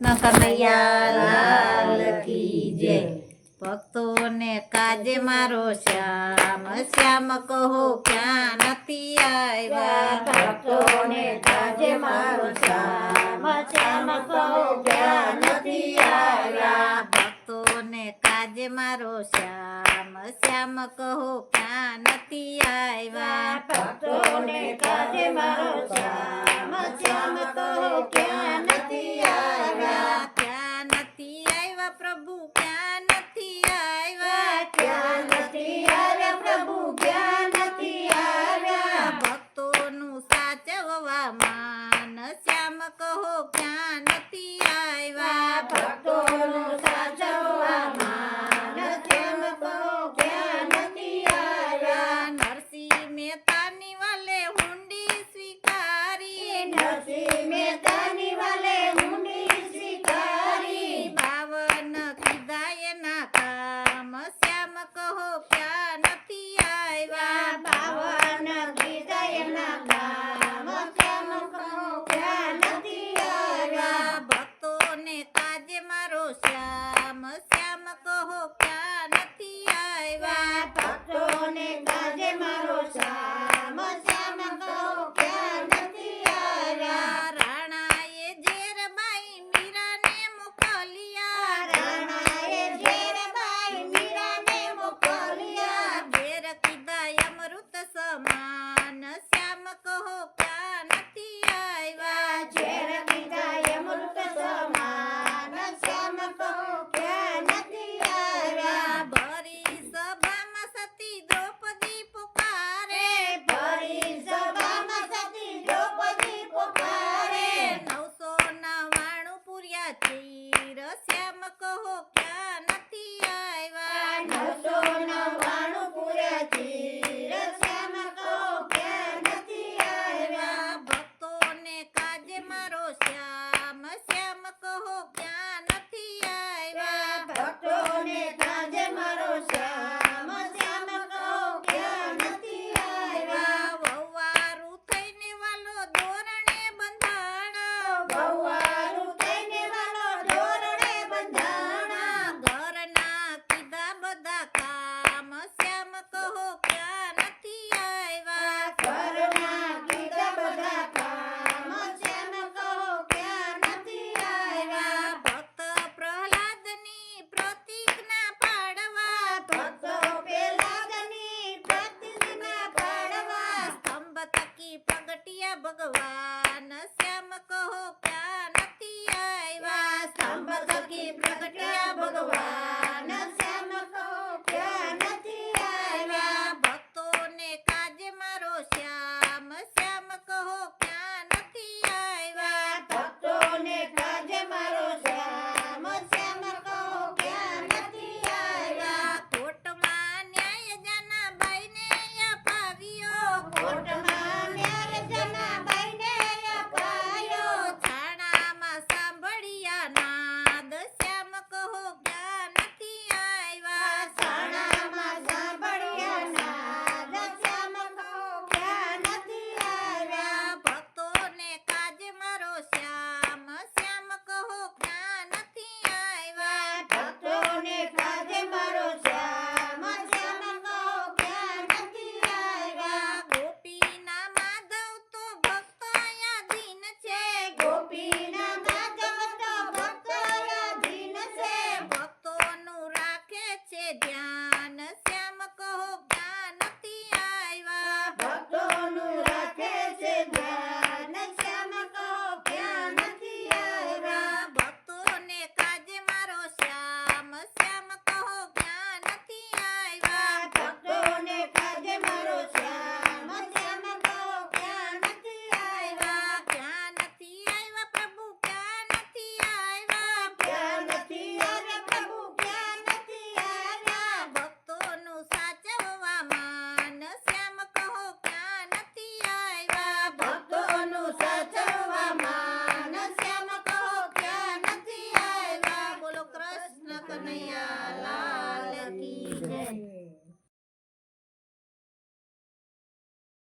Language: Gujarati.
કનૈયાલાલ કી જય ભક્તોને કાજે મારો શ્યામ. શ્યામ કહો ક્યાં નથી આવ્યા? ભક્તોને કાજે મારો શ્યામ. શ્યામ કહો ક્યાં નથી આવ્યા? ભક્તોને કાજે મારો શ્યામ. શ્યામ કહો ક્યાં નથી આવ્યા? ભક્તોને કાજે મારો શ્યામ. શ્યામ શ્રી પગટિયા ભગવાન શ્યામ કહો ક્યાં નથી આવ્યા સ્તંભ થકી પ્રગટ્યા ભગવાન